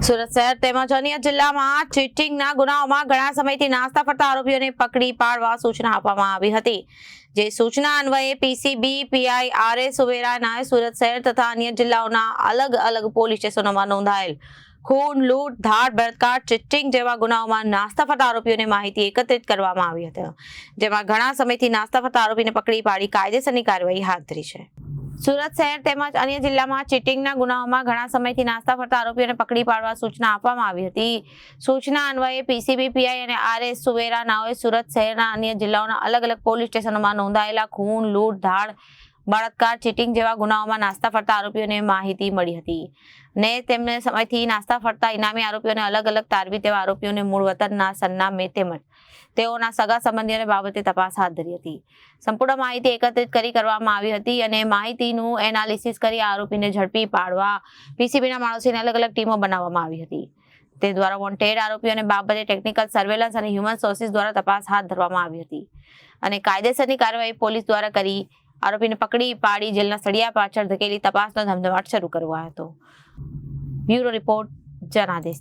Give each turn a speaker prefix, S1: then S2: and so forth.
S1: સુરત શહેર તેમજ અન્ય જિલ્લામાં ચીટિંગના ગુનાઓમાં ઘણા સમયથી નાસ્તા ફરતા આરોપીઓને પકડી પાડવા સૂચના આપવામાં આવી હતી. જે સૂચના અન્વયે પીસીબી પીઆઈ આર એ સુવેરાનાએ સુરત શહેર તથા અન્ય જિલ્લાઓના અલગ અલગ પોલીસ સ્ટેશનોમાં નોંધાયેલ. ખૂન, લૂંટ, ધાડ, બળાત્કાર, ચીટિંગ જેવા ગુનાઓમાં નાસ્તા ફરતા આરોપીઓને માહિતી એકત્રિત કરવામાં આવી હતી. જેમાં ઘણા સમયથી નાસ્તા ફરતા આરોપીને પકડી પાડી કાયદેસરની કાર્યવાહી હાથ ધરી છે. સુરત શહેર તેમજ અન્ય જિલ્લામાં ચીટિંગના ગુનાઓમાં ઘણા સમયથી નાસ્તા ફરતા આરોપીઓને પકડી પાડવા સૂચના આપવામાં આવી હતી. સૂચના અન્વયે પીસીબી, પીઆઈ અને આરએસ સુવેરા નાઓએ સુરત શહેરના અન્ય જિલ્લાઓના અલગ અલગ પોલીસ સ્ટેશનોમાં નોંધાયેલા ખૂન, લૂંટ, ધાડ બળાત્કાર ચીટિંગ જેવા ગુનાઓમાં નાસ્તા ફરતા આરોપીઓને માહિતી મળી હતી. ને તેમને સમયથી નાસ્તા ફરતા ઇનામી આરોપીઓને અલગ અલગ તારવી તેવા આરોપીઓને મૂળ વતનના સરનામે તેમજ તેઓના સગા સંબંધીઓને બાબતે તપાસ હાથ ધરી હતી. સંપૂર્ણ માહિતી એકત્રિત કરી કરવામાં આવી હતી અને માહિતીનું એનાલિસિસ કરી આરોપીને ઝડપી પાડવા પીસીબીના માણસોની અલગ અલગ ટીમો બનાવવામાં આવી હતી. તે દ્વારા વોન્ટેડ આરોપીઓને બાબતે ટેકનિકલ સર્વેલન્સ અને હ્યુમન સોર્સિસ દ્વારા તપાસ હાથ ધરવામાં આવી હતી. અને કાયદેસરની કાર્યવાહી પોલીસ દ્વારા કરી આરોપીને પકડી પાડી જેલના સળિયા પાછળ ધકેલી તપાસનો ધમધમાટ શરૂ કરવો હતો બ્યુરો રિપોર્ટ જનાદેશ.